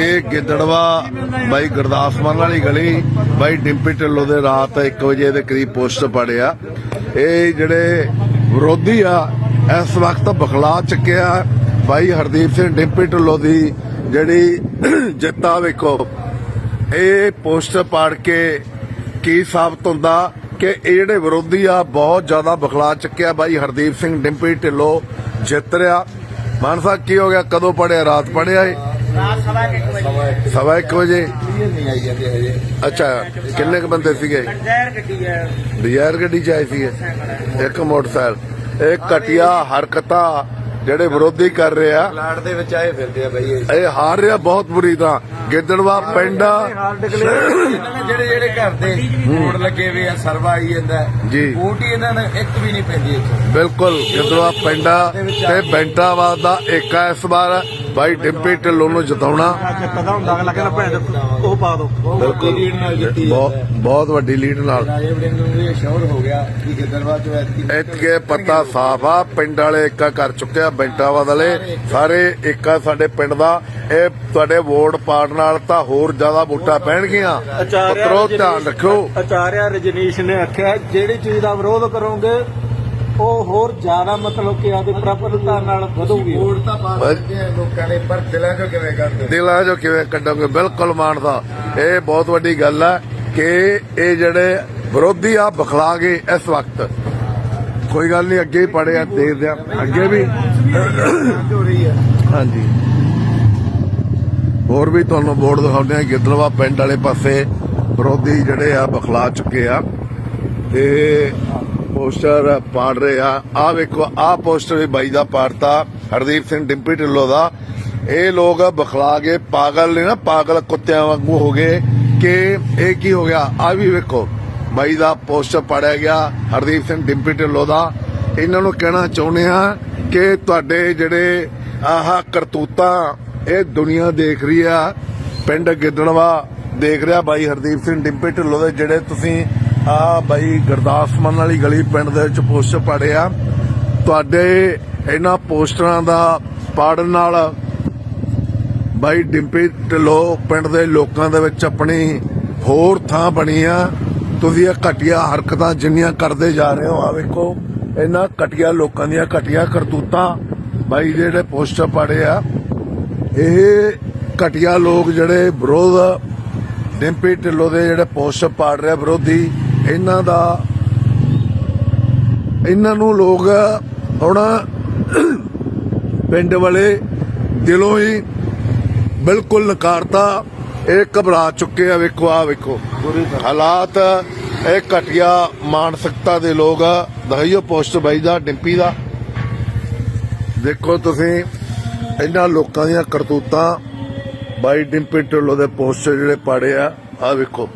ਇਹ ਗਿੱਦੜਵਾ ਬਾਈ ਗੁਰਦਾਸ ਮਾਨ ਵਾਲੀ ਗਲੀ, ਬਾਈ ਡਿੰਪੀ ਢਿੱਲੋਂ ਦੇ ਰਾਤ 1 ਵਜੇ ਦੇ ਕਰੀਬ ਪੋਸਟਰ ਪੜਿਆ ਇਹ ਜਿਹੜੇ ਵਿਰੋਧੀ ਆ, ਇਸ ਵਕਤ ਬਖਲਾ ਚੱਕਿਆ। ਬਾਈ ਹਰਦੀਪ ਸਿੰਘ ਡਿੰਪੀ ਢਿੱਲੋਂ ਦੀ ਜਿਹੜੀ ਜਿੱਤਾ ਵੇਖੋ। ਇਹ ਪੋਸਟਰ ਪਾੜ ਕੇ ਕੀ ਸਾਬਤ ਹੁੰਦਾ ਕਿ ਇਹ ਜਿਹੜੇ ਵਿਰੋਧੀ ਆ, ਬਹੁਤ ਜ਼ਿਆਦਾ ਬਖਲਾ ਚੱਕਿਆ। ਬਾਈ ਹਰਦੀਪ ਸਿੰਘ ਡਿੰਪੀ ਢਿੱਲੋਂ ਜਿੱਤ ਰਿਹਾ। ਮਾਨਸਾ ਕੀ ਹੋ ਗਿਆ? ਕਦੋਂ ਪੜਿਆ ਰਾਤ ਪੜਿਆ ਏ? ਸਵਾ ਕੁ ਇੱਕ ਵਜੇ। ਸਵਾ ਇੱਕ ਵਜੇ? ਨਹੀਂ ਆਈ ਜਾਂਦੇ ਹਜੇ। ਅੱਛਾ ਕਿੰਨੇ ਕ ਬੰਦੇ ਸੀਗੇ? ਕੰਡੈਰ ਗੱਡੀ ਹੈ। ਡਿਜ਼ਾਇਰ ਗੱਡੀ ਚ ਆਏ ਸੀਗੇ? ਇੱਕ ਮੋਟਰਸਾਈਕਲ। ਇਹ ਘਟਿਆ ਹਰਕਤਾਂ ਜਿਹੜੇ ਵਿਰੋਧੀ ਕਰ ਰਹੇ ਆ। ਪਲਾਟ ਦੇ ਵਿੱਚ ਆਏ ਫਿਰਦੇ ਆ ਬਈ ਇਹ। ਹਾਰ ਰਿਹਾ ਬਹੁਤ ਬੁਰੀ ਤਰ੍ਹਾਂ। ਗਿੱਦੜਵਾ ਪਿੰਡ ਜਿਹੜੇ ਜਿਹੜੇ ਘਰ ਦੇ ਬੋਰਡ ਲੱਗੇ ਹੋਏ ਆ ਸਰਵਾ ਆਈ ਜਾਂਦਾ ਜੀ। ਵੋਟ ਹੀ ਇਹਨਾਂ ਨੇ ਇੱਕ ਵੀ ਨਹੀਂ ਪੈਂਦੀ ਇੱਥੇ। ਬਿਲਕੁਲ ਗਿੱਦੜਵਾ ਪਿੰਡ ਤੇ ਬੈਂਟਾਵਾਦ ਦਾ ਏਕਾ ਇਸ ਵਾਰ। ਬਾਈ ਡਿੰਪੀ ਢਿੱਲੋਂ ਨੂੰ ਜਿਤਾਉਣਾ। ਪਤਾ ਹੁੰਦਾ ਅਗਲਾ ਕਹਿੰਦਾ ਭੈਣ ਚੋਦ ਉਹ ਪਾ ਦੋ ਬਿਲਕੁਲ। ਬਹੁਤ ਬਹੁਤ ਵੱਡੀ ਲੀਡ ਨਾਲ। ਰਾਜੇ ਵੜਿੰਗ ਨੂੰ ਵੀ ਸ਼ੋਰ ਹੋ ਗਿਆ ਕਿ ਗਿੱਦੜਵਾ ਚੋਂ ਐਤਕੀ ਇਤਕੇ ਪੱਤਾ ਸਾਫ਼ ਆ ਪਿੰਡ ਵਾਲੇ ਏਕਾ ਕਰ ਚੁੱਕਿਆ ਬੈਂਟਾਵਾਦ ਵਾਲੇ। ਸਾਰੇ ਏਕਾ ਸਾਡੇ ਪਿੰਡ ਦਾ। ਇਹ ਤੁਹਾਡੇ ਵੋਟ ਪਾਉਣ ਨਾਲ ਤਾਂ ਹੋਰ ਜ਼ਿਆਦਾ ਵੋਟਾਂ ਪੈਣਗੀਆਂ। ਪੁੱਤਰੋ ਧਿਆਨ ਰੱਖਿਓ। ਆਚਾਰਿਆ ਰਜਨੀਸ਼ ਨੇ ਆਖਿਆ ਜਿਹੜੀ ਚੀਜ਼ ਦਾ ਵਿਰੋਧ ਕਰੋਗੇ ਉਹ ਹੋਰ ਜ਼ਿਆਦਾ ਮਤਲਬ ਕਿ ਆਦੇ ਪ੍ਰਫੁੱਲਤਾ ਨਾਲ ਵਧੂਗੀ। ਵੋਟ ਤਾਂ ਪਾ ਸਕਦੇ ਆ ਲੋਕਾਂ ਨੇ ਪਰ ਦਿਲਾਂ ਚੋਂ ਕਿਵੇਂ ਕਰਦੇ ਦਿਲਾਂ ਜੋ ਕਿਵੇਂ ਕੱਢੋਗੇ? ਬਿਲਕੁਲ ਮਾਨਦਾ ਇਹ ਬਹੁਤ ਵੱਡੀ ਗੱਲ ਹੈ ਕਿ ਇਹ ਜਿਹੜੇ ਵਿਰੋਧੀ ਆ ਬਖਲਾ ਗਏ ਇਸ ਵਕਤ। ਕੋਈ ਗੱਲ ਨਹੀਂ ਅੱਗੇ ਹੀ ਪੜੇ ਆ ਦੇਖਦੇ ਆ। ਅੱਗੇ ਵੀ। ਹੋ ਰਹੀ ਹੈ ਹਾਂਜੀ। ਹੋਰ ਵੀ ਤੁਹਾਨੂੰ ਬੋਰਡ ਦਿਖਾਉਂਦੇ ਆ ਗਿੱਦੜਵਾ ਪਿੰਡ ਵਾਲੇ ਪਾਸੇ ਵਿਰੋਧੀ ਜਿਹੜੇ ਆ ਬਖਲਾ ਚੁੱਕੇ ਆ। ਤੇ ਪੋਸਟਰ ਪਾੜ ਰਹੇ। ਆ ਆ ਵੇਖੋ ਆ ਪੋਸਟਰ ਵੀ ਬਾਈ ਦਾ ਪਾੜਤਾ। ਹਰਦੀਪ ਸਿੰਘ ਡਿੰਪੀ ਢਿੱਲੋਂ ਦਾ। ਇਹ ਲੋਕ ਬਖਲਾ ਕੇ ਪਾਗਲ ਨੇ ਨਾ, ਪਾਗਲ ਕੁੱਤਿਆਂ ਵਾਂਗੂ ਹੋ ਗਏ ਕਿ ਇਹ ਕੀ ਹੋ ਗਿਆ? ਆ ਵੀ ਵੇਖੋ, ਬਾਈ ਦਾ ਪੋਸਟਰ ਪਾੜਿਆ ਗਿਆ, ਹਰਦੀਪ ਸਿੰਘ ਡਿੰਪੀ ਢਿੱਲੋਂ ਦਾ। ਇਹਨਾਂ ਨੂੰ ਕਹਿਣਾ ਚਾਹੁੰਦੇ ਆ ਕਿ ਤੁਹਾਡੇ ਜਿਹੜੇ ਆਹ ਕਰਤੂਤਾਂ, ਇਹ ਦੁਨੀਆ ਦੇਖ ਰਹੀ ਆ। ਪਿੰਡ ਗਿੱਦੜਵਾ ਦੇਖ ਰਿਹਾ ਬਾਈ ਹਰਦੀਪ ਸਿੰਘ ਡਿੰਪੀ ਢਿੱਲੋਂ ਦੇ, ਜਿਹੜੇ ਤੁਸੀਂ ਆ ਬਾਈ ਗੁਰਦਾਸ ਮਾਨ ਵਾਲੀ ਗਲੀ ਪਿੰਡ ਦੇ ਵਿੱਚ ਪੋਸਟਰ ਪਾੜਿਆ ਤੁਹਾਡੇ ਇਹਨਾਂ ਪੋਸਟਰਾਂ ਦਾ ਪਾੜਨ ਨਾਲ ਬਾਈ ਡਿੰਪੀ ਢਿੱਲੋਂ ਪਿੰਡ ਦੇ ਲੋਕਾਂ ਦੇ ਵਿੱਚ ਆਪਣੀ ਹੋਰ ਥਾਂ ਬਣੀ ਆ। ਤੁਸੀਂ ਇਹ ਘਟੀਆ ਹਰਕਤਾਂ ਜਿੰਨੀਆਂ ਕਰਦੇ ਜਾ ਰਹੇ ਹੋ, ਆ ਵੇਖੋ, ਇਹਨਾਂ ਘਟੀਆ ਲੋਕਾਂ ਦੀਆਂ ਘਟੀਆ ਕਰਤੂਤਾਂ ਬਾਈ ਜਿਹੜੇ ਪੋਸਟਰ ਪਾੜੇ ਆ। ਇਹ ਘਟੀਆ ਲੋਕ ਜਿਹੜੇ ਵਿਰੋਧ ਡਿੰਪੀ ਢਿੱਲੋਂ ਦੇ ਜਿਹੜੇ ਪੋਸਟਰ ਪਾੜ ਰਿਹਾ ਵਿਰੋਧੀ ਇਹਨਾਂ ਦਾ ਇਹਨਾਂ ਨੂੰ ਲੋਕ ਹੁਣ ਪਿੰਡ ਵਾਲੇ ਦਿਲੋਂ ਹੀ ਬਿਲਕੁਲ ਨਕਾਰਤਾ ਇਹ ਘਬਰਾ ਚੁੱਕੇ ਆ ਵੇਖੋ ਆ ਵੇਖੋ। ਹਾਲਾਤ ਇਹ ਘਟਿਆ ਮਾਨਸਿਕਤਾ ਦੇ ਲੋਕ ਆ। ਦਹਾਈਓ ਪੋਸਟ ਬਾਈ ਦਾ ਡਿੰਪੀ ਦਾ। ਦੇਖੋ ਤੁਸੀਂ ਇਹਨਾਂ ਲੋਕਾਂ ਦੀਆਂ ਕਰਤੂਤਾਂ ਬਾਈ ਡਿੰਪੀ ਢਿੱਲੋਂ ਦੇ ਪੋਸਟਰ ਜਿਹੜੇ ਪਾੜੇ ਆ ਆ ਵੇਖੋ।